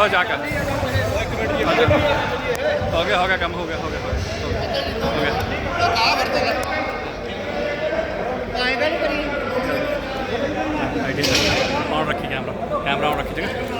ਹੋ ਜਾ ਕੇ। ਹੋ ਗਿਆ ਹੋ ਗਿਆ, ਕੰਮ ਹੋ ਗਿਆ ਹੋ ਗਿਆ ਹੋ ਗਿਆ। ਹੋ ਗਿਆ ਆਈਡੀ ਆਨ ਰੱਖੀ, ਕੈਮਰਾ। ਕੈਮਰਾ ਔਨ ਰੱਖੀ ਜਗਾ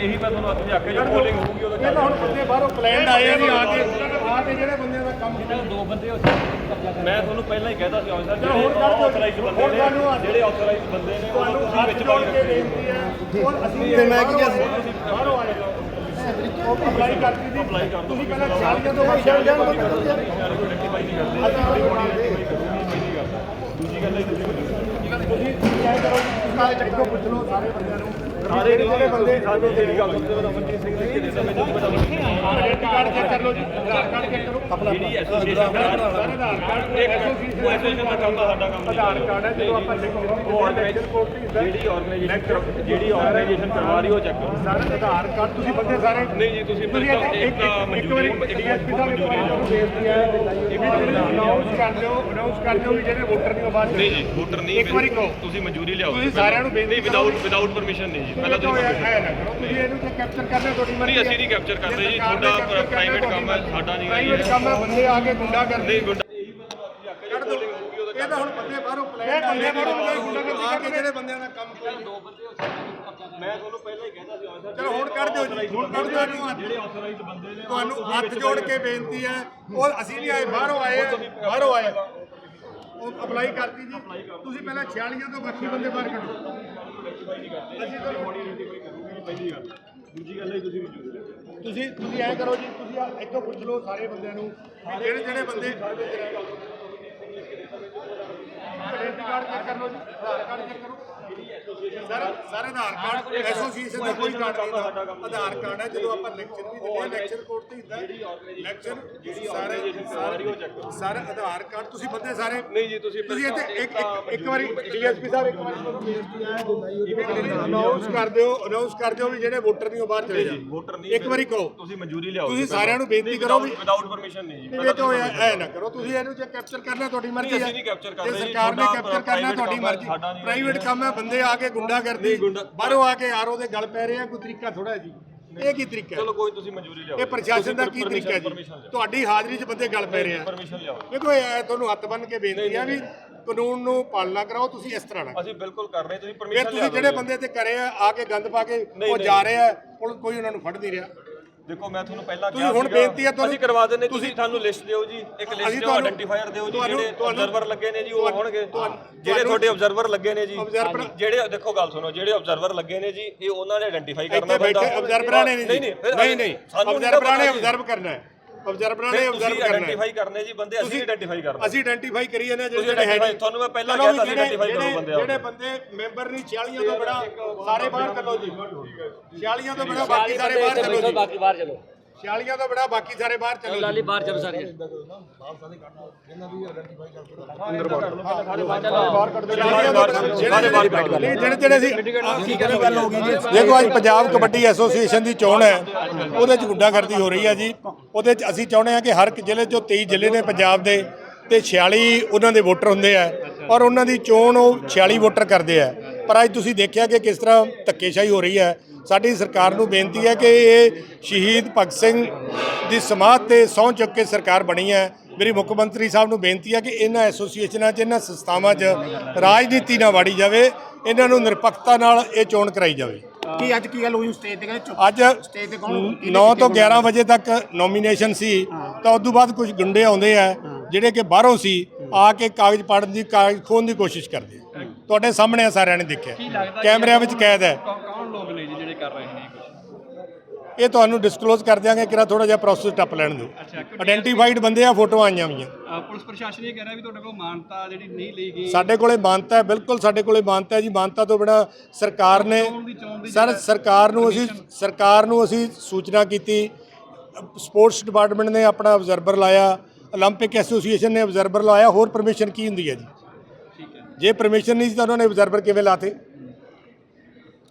ਇਹੀ ਮੈਂ ਤੁਹਾਨੂੰ ਅੱਜ ਆਖਿਆ ਜੋ ਪੋਲਿੰਗ ਹੋਊਗੀ ਉਹਦਾ ਇਹ ਤਾਂ ਹੁਣ ਬੰਦੇ ਬਾਹਰੋਂ ਪਲਾਨ ਆਏ ਆ ਵੀ ਆ ਕੇ ਆ ਕੇ ਜਿਹੜੇ ਬੰਦਿਆਂ ਦਾ ਕੰਮ ਕੀਤਾ ਦੋ ਬੰਦੇ ਮੈਂ ਤੁਹਾਨੂੰ ਪਹਿਲਾਂ ਹੀ ਕਹਿਤਾ ਸੀ ਆਫਸਰ ਚਲੋ ਹੁਣ ਕਰ ਦਿਓ। ਆਥੋਰਾਈਜ਼ ਬੰਦੇ। ਨੇ ਜਿਹੜੇ ਆਥੋਰਾਈਜ਼ ਬੰਦੇ ਨੇ ਉਹ ਤੁਹਾਨੂੰ ਤੁਸੀਂ ਵਿੱਚ ਪਾਈ ਕੇ ਬੇਨਤੀ ਹੈ ਔਰ ਅਸੀਂ ਤੇ ਮੈਂ ਕੀ ਕਿਹਾ ਸੀ? ਬਾਹਰੋਂ ਆਏ ਉਹ ਅਪਲਾਈ ਕਰਤੀ ਸੀ ਅਪਲਾਈ ਕਰ ਦਿਓ। ਤੁਸੀਂ ਪਹਿਲਾਂ ਛਾਲੀਆਂ ਤੋਂ ਬਾਅਦ ਛਾਲੀਆਂ ਤੋਂ ਬਾਅਦ ਦੂਜੀ ਗੱਲ ਹੈ ਤੁਸੀਂ ਤੁਸੀਂ ਐਂ ਕਰੋ ਸਾਰੇ ਚੱਕੋ ਪੁੱਛ ਲਓ ਸਾਰੇ ਬੰਦਿਆਂ ਨੂੰ ਸਾਰੇ ਜਿਹੜੇ ਬੰਦੇ ਸਾਡੇ ਤੇਰੀ ਗੱਲ ਸੁਣਦੇ ਮੈਂ ਅਮਨਜੀਤ ਸਿੰਘ ਲਿਖ ਕੇ ਦੇ ਮੈਂ ਤੁਹਾਨੂੰ ਪਤਾ ਆਇਡੈਂਟੀ ਕਾਰਡ ਚੈੱਕ ਕਰ ਲਓ ਜੀ ਆਧਾਰ ਕਾਰਡ ਚੈੱਕ ਕਰੋ ਆਪਣਾ ਜਿਹੜੀ ਐਸੋਸੀਏਸ਼ਨ ਦਾ ਸਾਰੇ ਆਧਾਰ ਕਾਰਡ ਇੱਕ ਮਿੰਟ ਉਹ ਐਸੋਸੀਏਸ਼ਨ ਦਾ ਕੰਮ ਤਾਂ ਸਾਡਾ ਕੰਮ ਨਹੀਂ। ਆਧਾਰ ਕਾਰਡ ਹੈ ਜਦੋਂ ਆਪਾਂ ਲਿਖ ਉਹ ਆਰਗੇਨਾਈਜੇਸ਼ਨ ਜਿਹੜੀ ਆਰਗੇਨਾਈਜੇਸ਼ਨ ਜਿਹੜੀ ਆਰਗੇਨਾਈਜੇਸ਼ਨ ਕਰਵਾ ਰਹੀ ਉਹ ਚੈੱਕ ਕਰੋ ਸਾਰੇ ਆਧਾਰ ਕਾਰਡ ਤੁਸੀਂ ਬੰਦੇ ਸਾਰੇ ਨਹੀਂ ਜੀ ਤੁਸੀਂ ਤੁਸੀਂ ਇੱਕ ਇੱਕ ਇੱਕ ਇੱਕ ਵਾਰੀ ਮਨਜ਼ੂਰੀ ਡੀਐਸਪੀ ਸਾਹਿਬ ਇੱਕ ਵਾਰੀ ਤੁਹਾਨੂੰ ਬੇਨਤੀ ਹੈ ਵੀ ਅਨਾਉਂਸ ਕਰ ਦਿਓ ਅਨਾਉਂਸ ਕਰ ਦਿਓ ਵੀ ਜਿਹੜੇ ਵੋਟਰ ਦੀ ਆਵਾਜ਼ ਨਹੀਂ ਜੀ ਵੋਟਰ ਨਹੀਂ ਇੱਕ ਵਾਰੀ ਕਹੋ। ਤੁਸੀਂ ਮਨਜ਼ੂਰੀ ਲਿਆਓ। ਤੁਸੀਂ ਸਾਰਿਆਂ ਨੂੰ ਬੇਨਤੀ ਵਿਦਆਊਟ ਵਿਦਆਊਟ ਪਰਮਿਸ਼ਨ ਨਹੀਂ ਜੀ। ਪਹਿਲਾਂ ਤੁਸੀਂ ਹੈ ਕਰੋ ਤੁਸੀਂ ਇਹਨੂੰ ਜੇ ਕੈਪਚਰ ਕਰਨਾ ਤੁਹਾਡੀ ਮਰਜ਼ੀ ਨਹੀਂ ਅਸੀਂ ਨਹੀਂ ਕੈਪਚਰ ਕਰਦੇ ਜੀ ਤੁਹਾਡਾ ਪ੍ਰਾਈਵੇਟ ਕੰਮ ਹੈ ਸਾਡਾ ਨਹੀਂ ਪ੍ਰਾਈਵੇਟ ਕੰਮ ਹੈ ਬੰਦੇ ਆ ਕੇ ਗੁੰਡਾ ਕਰਦੇ ਇਹ ਤਾਂ ਹੁਣ ਬੰਦੇ ਬਾਹਰੋਂ ਪਲਾਨ ਬੰਦੇ ਬਾਹਰੋਂ ਗੁੰਡਾ ਕਰਦੇ ਆ ਕੇ ਜਿਹੜੇ ਬੰਦਿਆਂ ਦਾ ਕੰਮ ਕੋਈ ਦੋ ਮੈਂ ਤੁਹਾਨੂੰ ਪਹਿਲਾਂ ਹੀ ਕਹਿੰਦਾ ਸੀ ਆਫਸਰ ਚਲੋ ਹੁਣ ਕੱਢ ਦਿਓ ਜੀ। ਹੁਣ ਕੱਢ ਦਿਓ। ਜਿਹੜੇ ਆਥੋਰਾਈਜ਼ਡ ਬੰਦੇ ਨੇ ਤੁਹਾਨੂੰ ਹੱਥ ਜੋੜ ਕੇ ਬੇਨਤੀ ਹੈ ਉਹ ਅਸੀਂ ਨਹੀਂ ਆਏ ਬਾਹਰੋਂ ਆਏ ਬਾਹਰੋਂ ਆਏ। ਉਹ ਅਪਲਾਈ ਕਰਤੀ ਜੀ। ਤੁਸੀਂ ਪਹਿਲਾਂ 46 ਤੋਂ ਬਾਕੀ ਬੰਦੇ ਬਾਹਰ ਕੱਢੋ। ਅਸੀਂ ਤੁਹਾਨੂੰ ਪਹਿਲੀ ਗੱਲ ਦੂਜੀ ਗੱਲ ਹੈ ਤੁਸੀਂ ਮਨਜ਼ੂਰੀ ਲਿਆਓ ਤੁਸੀਂ ਤੁਸੀਂ ਐਂ ਕਰੋ ਜੀ ਤੁਸੀਂ ਆਹ ਇੱਥੋਂ ਪੁੱਛ ਲਓ ਸਾਰੇ ਬੰਦਿਆਂ ਨੂੰ ਵੀ ਜਿਹੜੇ ਜਿਹੜੇ ਬੰਦੇ ਆਇਡੈਂਟੀ ਕਾਰਡ ਚੈੱਕ ਕਰ ਲਓ ਜੀ Aadhaar card check sir sir Aadhaar card association ਦਾ ਕੋਈ ਕਾਰਡ ਨਹੀਂ ਹੁੰਦਾ। ਆਧਾਰ ਕਾਰਡ ਹੈ ਜਦੋਂ ਆਪਾਂ ਲੈਕਚਰ ਵੀ ਦਿੰਦੇ ਹਾਂ ਲੈਕਚਰ ਕੋਰਟ ਤੇ ਹੁੰਦਾ। ਲੈਕਚਰ ਜਿਹੜੀ ਸਾਰੇ ਸਾਰੇ ਸਰ ਆਧਾਰ ਕਾਰਡ ਤੁਸੀਂ ਬੰਦੇ ਸਾਰੇ ਨਹੀਂ ਜੀ ਤੁਸੀਂ ਤੁਸੀਂ ਇੱਥੇ ਇੱਕ ਇੱਕ- ਇੱਕ ਵਾਰੀ ਡੀਐਸਪੀ ਸਾਹਿਬ ਇੱਕ ਵਾਰੀ ਤੁਹਾਨੂੰ ਬੇਨਤੀ ਹੈ ਅਨਾਉਂਸ ਕਰ ਦਿਓ ਅਨਾਉਂਸ ਕਰ ਦਿਓ ਵੀ ਜਿਹੜੇ ਵੋਟਰ ਨਹੀਂ ਉਹ ਬਾਹਰ ਚਲੇ ਜਾਣ। ਵੋਟਰ ਨਹੀਂ ਇੱਕ ਵਾਰੀ ਕਹੋ ਤੁਸੀਂ ਮਨਜ਼ੂਰੀ ਲਿਆਓ ਤੁਸੀਂ ਸਾਰਿਆਂ ਨੂੰ ਬੇਨਤੀ ਕਰੋ ਵੀ ਵਿਦਆਊਟ ਪਰਮਿਸ਼ਨ ਨਹੀਂ ਜੀ ਇਹ ਵੇਖੋ ਐ ਨਾ ਕਰੋ ਤੁਸੀਂ ਇਹਨੂੰ ਜੇ ਕੈਪਚਰ ਕਰਨਾ ਤੁਹਾਡੀ ਮਰਜ਼ੀ ਹੈ। ਸਰਕਾਰ ਨੇ ਕੈਪਚਰ ਕਰਨਾ ਤੁਹਾਡੀ ਮਰਜ਼ੀ। ਪ੍ਰਾਈਵੇਟ ਕੰਮ ਹੈ ਬੰਦੇ ਆ ਕੇ ਗੁੰਡਾ ਕਰਦੀ। ਗੁੰਡਾ- ਬਾਹਰੋਂ ਆ ਕੇ ਆਰੋ ਦੇ ਗਲ ਪੈ ਰਹੇ ਆ ਕੋਈ ਤਰੀਕਾ ਥੋੜਾ ਜੀ। ਇਹ ਕੀ ਤਰੀਕਾ ਚਲੋ ਕੋਈ ਤੁਸੀਂ ਮਨਜ਼ੂਰੀ ਲਿਆਓ। ਇਹ ਪ੍ਰਸ਼ਾਸਨ ਦਾ ਕੀ ਤਰੀਕਾ ਹੈ ਜੀ ਤੁਹਾਡੀ ਹਾਜ਼ਰੀ 'ਚ ਬੰਦੇ ਗਲ ਪੈ ਰਹੇ ਆ। ਪਰਮਿਸ਼ਨ ਲਿਆਓ। ਇਹ ਤੁਹਾਨੂੰ ਹੱਥ ਬੰਨ ਕੇ ਬੇਨਤੀ ਆ ਵੀ ਕਾਨੂੰਨ ਨੂੰ ਪਾਲਣਾ ਕਰਾਓ ਤੁਸੀਂ ਇਸ ਤਰ੍ਹਾਂ ਨਾ ਅਸੀਂ ਬਿਲਕੁਲ ਕਰ ਰਹੇ ਤੁਸੀਂ ਫਿਰ ਪਰਮਿਸ਼ਨ ਤੁਸੀਂ ਜਿਹੜੇ ਬੰਦੇ ਤੇ ਕਰੇ ਆ ਆ ਕੇ ਗੰਦ ਪਾ ਕੇ ਉਹ ਜਾ ਰਹੇ ਆ ਕੋਈ ਉਹਨਾਂ ਨੂੰ ਫੜ ਨਹੀਂ ਰਿਹਾ। ਦੇਖੋ ਮੈਂ ਤੁਹਾਨੂੰ ਪਹਿਲਾਂ ਤੁਸੀਂ ਕਿਹਾ ਹੁਣ ਸੀਗਾ, ਬੇਨਤੀ ਹੈ ਤੁਹਾਨੂੰ- ਕਰਵਾ ਦਿੰਦੇ ਤੁਸੀਂ ਸਾਨੂੰ ਲਿਸਟ ਦਿਓ ਜੀ ਇੱਕ ਲਿਸਟ ਦਿਓ ਆਇਡੈਂਟੀਫਾਇਰ ਦਿਓ ਜੀ ਜਿਹੜੇ ਆਬਜ਼ਰਵਰ ਲੱਗੇ ਨੇ ਜੀ ਉਹ ਹੋਣਗੇ ਜਿਹੜੇ ਤੁਹਾਡੇ ਆਬਜ਼ਰਵਰ ਲੱਗੇ ਨੇ ਜੀ ਜਿਹੜੇ ਦੇਖੋ ਗੱਲ ਸੁਣੋ ਜਿਹੜੇ ਆਬਜ਼ਰਵਰ ਲੱਗੇ ਨੇ ਜੀ ਇਹ ਉਹਨਾਂ ਨੇ ਆਇਡੈਂਟੀਫਾਈ ਕਰਨਾ ਨੇ ਨਹੀਂ ਨਹੀਂ ਨਹੀਂ ਨਹੀਂ ਸਾਨੂੰ ਆਬਜ਼ਰਵਰਾਂ ਨੇ। ਆਬਜ਼ਰਵ ਕਰਨਾ ਹੈ। ਆਬਜ਼ਰਵਰਾਂ ਨੇ ਆਬਜ਼ਰਵ ਤੁਸੀਂ ਕਰਨਾ ਹੈ। ਆਇਡੈਂਟੀਫਾਈ ਕਰਨੇ ਜੀ ਬੰਦੇ ਅਸੀਂ ਆਇਡੈਂਟੀਫਾਈ ਕਰਨਾ ਅਸੀਂ ਆਇਡੈਂਟੀਫਾਈ ਕਰੀ ਜਾਂਦੇ ਹਾਂ ਤੁਸੀਂ ਜਿਹੜੇ ਹੈਗੇ identify- ਤੁਹਾਨੂੰ ਮੈਂ ਪਹਿਲਾਂ ਚਲੋ ਕਿਹਾ ਸੀ ਜਿਹੜੇ- identify ਕਰੋ ਜਿਹੜੇ- ਬੰਦੇ ਆਪ। ਜਿਹੜੇ ਬੰਦੇ ਮੈਂਬਰ ਨਹੀਂ 46 ਤੋਂ ਬੜਾ ਸਾਰੇ ਬਾਹਰ ਕੱਢੋ ਜੀ। 46 ਤੋਂ ਬੜਾ ਬਾਕੀ ਸਾਰੇ ਬਾਹਰ ਕੱਢੋ ਜੀ। ਬਾਕੀ ਬਾਹਰ ਚਲੋ 46 ਤੋਂ ਬੜਾ ਬਾਕੀ ਸਾਰੇ ਬਾਹਰ ਚਲੋ। ਲਾਲੀ ਬਾਹਰ ਚਲੋ ਸਾਰੇ ਨਹੀਂ ਜਿਹੜੇ ਜਿਹੜੇ ਸੀ ਦੇਖੋ ਅੱਜ ਪੰਜਾਬ ਕਬੱਡੀ ਐਸੋਸੀਏਸ਼ਨ ਦੀ ਚੋਣ ਹੈ। ਉਹਦੇ ਚ ਗੁੰਡਾਗਰਦੀ ਹੋ ਰਹੀ ਹੈ ਜੀ। ਉਹਦੇ ਚ ਅਸੀਂ ਚਾਹੁੰਦੇ ਹਾਂ ਕਿ ਹਰ ਇੱਕ ਜ਼ਿਲ੍ਹੇ ਚੋਂ 23 ਜ਼ਿਲ੍ਹੇ ਨੇ ਪੰਜਾਬ ਦੇ ਤੇ 46 ਉਹਨਾਂ ਦੇ ਵੋਟਰ ਹੁੰਦੇ ਆ। ਔਰ ਉਹਨਾਂ ਦੀ ਚੋਣ ਉਹ 46 ਵੋਟਰ ਕਰਦੇ ਆ। ਪਰ ਅੱਜ ਤੁਸੀਂ ਦੇਖਿਆ ਕਿ ਕਿਸ ਤਰ੍ਹਾਂ ਧੱਕੇਸ਼ਾਹੀ ਹੋ ਰਹੀ ਹੈ। ਸਾਡੀ ਸਰਕਾਰ ਨੂੰ ਬੇਨਤੀ ਹੈ ਕਿ ਇਹ ਸ਼ਹੀਦ ਭਗਤ ਸਿੰਘ ਦੀ ਸਮਾਧ ਤੇ ਸਹੁੰ ਚੁੱਕ ਕੇ ਸਰਕਾਰ ਬਣੀ ਹੈ। ਮੇਰੀ ਮੁੱਖ ਮੰਤਰੀ ਸਾਹਿਬ ਨੂੰ ਬੇਨਤੀ ਹੈ ਕਿ ਇਹਨਾਂ ਐਸੋਸੀਏਸ਼ਨਾਂ 'ਚ ਇਹਨਾਂ ਸੰਸਥਾਵਾਂ 'ਚ ਰਾਜਨੀਤੀ ਨਾ ਵਾੜੀ ਜਾਵੇ। ਇਹਨਾਂ ਨੂੰ ਨਿਰਪੱਖਤਾ ਨਾਲ ਇਹ ਚੋਣ ਕਰਾਈ ਜਾਵੇ। ਕੀ ਅੱਜ ਕੀ ਗੱਲ ਹੋਈ ਸਟੇਜ ਤੇ ਕਹਿੰਦੇ ਅੱਜ ਸਟੇਜ ਤੇ ਕੌਣ? 9 ਤੋਂ 11 ਵਜੇ ਤੱਕ ਨੋਮੀਨੇਸ਼ਨ ਸੀ। ਤਾਂ ਉਸ ਤੋਂ ਬਾਅਦ ਕੁਝ ਗੁੰਡੇ ਆਉਂਦੇ ਆ ਜਿਹੜੇ ਕਿ ਬਾਹਰੋਂ ਸੀ ਆ ਕੇ ਕਾਗਜ਼ ਪਾੜਨ ਦੀ ਕਾਗਜ਼ ਖੋਹਣ ਦੀ ਕੋਸ਼ਿਸ਼ ਕਰਦੇ। ਤੁਹਾਡੇ ਸਾਹਮਣੇ ਸਾਰਿਆਂ ਨੇ ਦੇਖਿਆ। ਕੈਮਰਿਆਂ ਵਿੱਚ ਕੈਦ ਹੈ ਕੌਣ ਲੋਕ ਨੇ ਜੀ ਜਿਹੜੇ ਕਰ ਰਹੇ ਨੇ ਕੁਝ ਇਹ ਤੁਹਾਨੂੰ ਡਿਸਕਲੋਜ਼ ਕਰ ਦਿਆਂਗੇ ਕਿਰਾ ਥੋੜਾ ਜਿਹਾ ਪ੍ਰੋਸੈਸ ਟੱਪ ਲੈਣ ਦਿਓ ਆਇਡੈਂਟੀਫਾਈਡ ਬੰਦੇ ਆ ਫੋਟੋਆਂ ਆਈਆਂ ਹੋਈਆਂ ਪੁਲਿਸ ਪ੍ਰਸ਼ਾਸਨ ਇਹ ਕਹਿ ਰਿਹਾ ਵੀ ਤੁਹਾਡੇ ਕੋਲ ਮਾਨਤਾ ਜਿਹੜੀ ਨਹੀਂ ਲਈ ਗਈ ਸਾਡੇ ਕੋਲੇ ਮਾਨਤਾ ਹੈ ਬਿਲਕੁਲ ਸਾਡੇ ਕੋਲੇ ਮਾਨਤਾ ਹੈ ਜੀ ਮਾਨਤਾ ਤੋਂ ਬਿਨਾ ਸਰਕਾਰ ਨੇ ਸਰ ਸਰਕਾਰ ਨੂੰ ਅਸੀਂ ਸਰਕਾਰ ਨੂੰ ਅਸੀਂ ਸੂਚਨਾ ਕੀਤੀ ਸਪੋਰਟਸ ਡਿਪਾਰਟਮੈਂਟ ਨੇ ਆਪਣਾ ਅਬਜ਼ਰਵਰ ਲਾਇਆ 올림픽 ਐਸੋਸੀਏਸ਼ਨ ਨੇ ਅਬਜ਼ਰਵਰ ਲਾਇਆ ਹੋਰ ਪਰਮਿਸ਼ਨ ਕੀ ਹੁੰਦੀ ਹੈ ਜੀ ਠੀਕ ਹੈ ਜੇ ਪਰਮਿਸ਼ਨ ਨਹੀਂ ਸੀ ਤਾਂ ਉਹਨਾਂ ਨੇ ਅਬਜ਼ਰਵਰ ਕਿਵੇਂ ਲਾਤੇ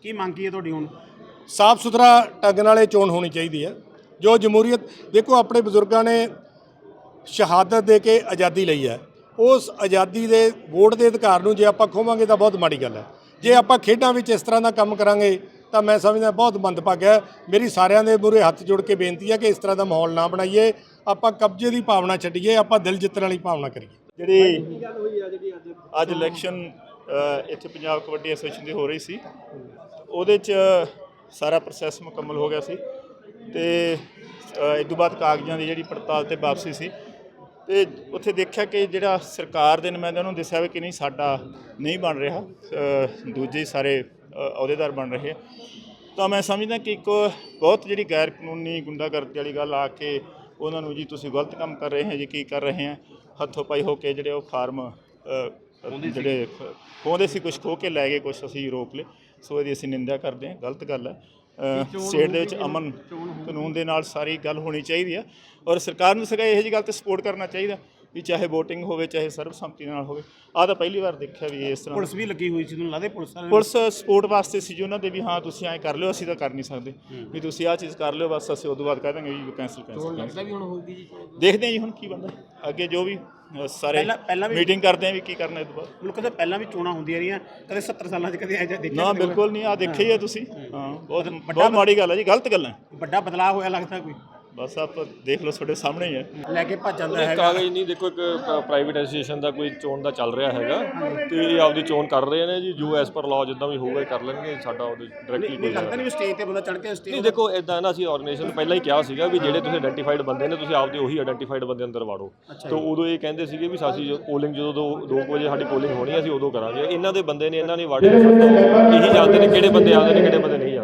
ਕੀ ਮੰਗ ਕੀ ਹੈ ਤੁਹਾਡੀ ਹੁਣ ਸਾਫ਼ ਸੁਥਰਾ ਢੰਗ ਨਾਲ ਇਹ ਚੋਣ ਹੋਣੀ ਚਾਹੀਦੀ ਹੈ। ਜੋ ਜਮਹੂਰੀਅਤ, ਦੇਖੋ ਆਪਣੇ ਬਜ਼ੁਰਗਾਂ ਨੇ ਸ਼ਹਾਦਤ ਦੇ ਕੇ ਆਜ਼ਾਦੀ ਲਈ ਹੈ। ਉਸ ਆਜ਼ਾਦੀ ਦੇ ਵੋਟ ਦੇ ਅਧਿਕਾਰ ਨੂੰ ਜੇ ਆਪਾਂ ਖੋਵਾਂਗੇ ਤਾਂ ਬਹੁਤ ਮਾੜੀ ਗੱਲ ਹੈ। ਜੇ ਆਪਾਂ ਖੇਡਾਂ ਵਿੱਚ ਇਸ ਤਰ੍ਹਾਂ ਦਾ ਕੰਮ ਕਰਾਂਗੇ ਤਾਂ ਮੈਂ ਸਮਝਦਾ ਬਹੁਤ ਮੰਦਭਾਗਾ ਮੇਰੀ ਸਾਰਿਆਂ ਦੇ ਮੂਹਰੇ ਹੱਥ ਜੋੜ ਕੇ ਬੇਨਤੀ ਹੈ ਕਿ ਇਸ ਤਰ੍ਹਾਂ ਦਾ ਮਾਹੌਲ ਨਾ ਬਣਾਈਏ। ਆਪਾਂ ਕਬਜ਼ੇ ਦੀ ਭਾਵਨਾ ਛੱਡੀਏ, ਆਪਾਂ ਦਿਲ ਜਿੱਤਣ ਵਾਲੀ ਭਾਵਨਾ ਕਰੀਏ। ਜਿਹੜੀ ਅੱਜ ਇਲੈਕਸ਼ਨ ਇੱਥੇ ਪੰਜਾਬ ਕਬੱਡੀ ਐਸੋਸੀਏਸ਼ਨ ਦੀ ਹੋ ਰਹੀ ਸੀ, ਉਹਦੇ ਚ ਸਾਰਾ ਪ੍ਰੋਸੈਸ ਮੁਕੰਮਲ ਹੋ ਗਿਆ ਸੀ ਤੇ ਇਹ ਤੋਂ ਬਾਅਦ ਕਾਗਜ਼ਾਂ ਦੀ ਜਿਹੜੀ ਪੜਤਾਲ ਤੇ ਵਾਪਸੀ ਸੀ। ਤੇ ਉੱਥੇ ਦੇਖਿਆ ਕਿ ਜਿਹੜਾ ਸਰਕਾਰ ਦੇ ਨੁਮਾਇੰਦਿਆਂ ਨੂੰ ਦੱਸਿਆ ਵੀ ਕਿ ਨਹੀਂ ਸਾਡਾ ਨਹੀਂ ਬਣ ਰਿਹਾ ਦੂਜੇ ਸਾਰੇ ਅਹੁਦੇਦਾਰ ਬਣ ਰਹੇ ਤਾਂ ਮੈਂ ਸਮਝਦਾ ਕਿ ਇੱਕ ਬਹੁਤ ਜਿਹੜੀ ਗੈਰ ਕਾਨੂੰਨੀ ਗੁੰਡਾਗਰਦੀ ਵਾਲੀ ਗੱਲ ਆ ਕੇ ਉਹਨਾਂ ਨੂੰ ਜੀ ਤੁਸੀਂ ਗਲਤ ਕੰਮ ਕਰ ਰਹੇ ਹੋ ਜੀ ਕੀ ਕਰ ਰਹੇ ਆ ਹੱਥੋਂ ਪਾਈ ਹੋ ਕੇ ਜਿਹੜੇ ਉਹ ਫਾਰਮ ਜਿਹੜੇ ਖੋਹਦੇ ਸੀ ਕੁਝ ਖੋ ਕੇ ਲੈ ਗਏ ਕੁਝ ਅਸੀਂ ਰੋਕ ਲਏ। ਸੋ ਇਹਦੀ ਅਸੀਂ ਨਿੰਦਾ ਕਰਦੇ ਹਾਂ ਗਲਤ ਗੱਲ ਹੈ। ਸਟੇਟ ਦੇ ਵਿੱਚ ਅਮਨ ਕਾਨੂੰਨ ਦੇ ਨਾਲ ਸਾਰੀ ਗੱਲ ਹੋਣੀ ਚਾਹੀਦੀ ਹੈ। ਔਰ ਸਰਕਾਰ ਨੂੰ ਸਗਾ ਇਹੋ ਜਿਹੀ ਗੱਲ ਤੇ ਸਪੋਰਟ ਕਰਨਾ ਚਾਹੀਦਾ। ਵੀ ਚਾਹੇ VOTING ਹੋਵੇ ਚਾਹੇ ਸਰਬਸੰਮਤੀ ਨਾਲ ਹੋਵੇ। ਆਹ ਤਾਂ ਪਹਿਲੀ ਵਾਰ ਦੇਖਿਆ ਵੀ ਇਸ ਤਰ੍ਹਾਂ ਪੁਲਿਸ ਵੀ ਲੱਗੀ ਹੋਈ ਸੀ ਤੁਹਾਨੂੰ ਲੱਗਦਾ ਪੁਲਿਸ ਵਾਲਿਆਂ ਨੇ? ਪੁਲਿਸ ਸਪੋਰਟ ਵਾਸਤੇ ਸੀ ਜੀ ਉਹਨਾਂ ਦੇ ਵੀ ਹਾਂ ਤੁਸੀਂ ਐਂ ਕਰ ਲਿਓ ਅਸੀਂ ਤਾਂ ਕਰ ਨਹੀਂ ਸਕਦੇ। ਵੀ ਤੁਸੀਂ ਆਹ ਚੀਜ਼ ਕਰ ਲਿਓ ਬਸ ਅਸੀਂ ਉਦੋਂ ਬਾਅਦ ਕਹਿ ਦਾਂਗੇ ਵੀ ਕੈਂਸਲ ਕੈਂਸਲ ਲੱਗਦਾ ਵੀ ਹੁਣ ਹੋਊਗੀ ਜੀ ਦੇਖਦੇ ਹਾਂ ਜੀ ਹੁਣ ਕੀ ਬੰਦਾ ਅੱਗੇ ਜੋ ਵੀ ਸਾਰੇ ਪਹਿਲਾਂ- ਪਹਿਲਾਂ ਵੀ- ਮੀਟਿੰਗ ਕਰਦੇ ਹਾਂ ਵੀ ਕੀ ਕਰਨਾ ਇਹ ਤੋਂ ਬਾਅਦ। ਮੁਲਕ ਦੇ ਪਹਿਲਾਂ ਵੀ ਚੋਣਾਂ ਹੁੰਦੀਆਂ ਰਹੀਆਂ ਕਦੇ 70 ਸਾਲਾਂ 'ਚ ਕਦੇ ਐਜਾ ਦੇਖਿਆ ਨਾ ਬਿਲਕੁਲ ਨਹੀਂ ਆ ਦੇਖਿਆ ਹੀ ਹੈ ਤੁਸੀਂ। ਹਾਂ। ਬਹੁਤ ਬਹੁਤ ਮਾੜੀ ਗੱਲ ਹੈ ਜੀ ਗਲਤ ਗੱਲ ਹੈ ਵੱਡਾ ਬਦਲਾਅ ਹੋਇਆ ਲੱਗਦਾ ਕੋਈ? ਬਸ ਆਪ ਦੇਖ ਲਓ ਤੁਹਾਡੇ ਸਾਹਮਣੇ ਹੀ ਹੈ। ਲੈ ਕੇ ਭੱਜ ਜਾਂਦਾ ਹੈਗਾ। ਕਾਗਜ਼ ਨਹੀਂ ਦੇਖੋ ਇੱਕ ਪ੍ਰਾਈਵੇਟ ਐਸੋਸੀਏਸ਼ਨ ਦਾ ਕੋਈ ਚੋਣ ਦਾ ਚੱਲ ਰਿਹਾ ਹੈਗਾ। ਤੇ ਇਹ ਆਪਦੀ ਚੋਣ ਕਰ ਰਹੇ ਨੇ ਜੀ ਜੋ ਐਸ ਪਰ ਲਾਅ ਜਿੱਦਾਂ ਵੀ ਹੋਊਗਾ ਇਹ ਕਰ ਲੈਣਗੇ ਸਾਡਾ ਉਹਦੇ ਡਾਇਰੈਕਟਲੀ ਨਹੀਂ ਲੱਗਦਾ ਨਹੀਂ ਵੀ ਸਟੇਜ ਤੇ ਬੰਦਾ ਚੜ ਕੇ ਨਹੀਂ ਸਟੇਜ ਦੇਖੋ ਇਦਾਂ ਨਾ ਅਸੀਂ ਆਰਗੇਨਾਈਜੇਸ਼ਨ ਨੂੰ ਪਹਿਲਾਂ ਹੀ ਕਿਹਾ ਸੀਗਾ ਵੀ ਜਿਹੜੇ ਤੁਸੀਂ ਆਇਡੈਂਟੀਫਾਈਡ ਬੰਦੇ ਨੇ ਤੁਸੀਂ ਆਪਦੇ ਉਹੀ ਆਇਡੈਂਟੀਫਾਈਡ ਬੰਦੇ ਅੰਦਰ ਵਾੜੋ। ਤੇ ਉਦੋਂ ਇਹ ਕਹਿੰਦੇ ਸੀਗੇ ਵੀ ਸਾਸੀ ਪੋਲਿੰਗ ਜਦੋਂ ਦੋ 2 ਵਜੇ ਸਾਡੀ ਪੋਲਿੰਗ ਹੋਣੀ ਹੈ ਅਸੀਂ ਉਦੋਂ ਕਰਾਂਗੇ। ਇਹਨਾਂ ਦੇ ਬੰਦੇ ਨੇ ਇਹਨਾਂ ਨੇ ਵਾੜੇ ਇਹੀ ਜਾਣਦੇ ਨੇ ਕਿਹੜੇ ਬੰਦੇ ਆਉਂਦੇ ਨੇ ਕਿਹੜੇ ਬੰਦੇ ਨਹੀਂ ਆਉਂਦੇ।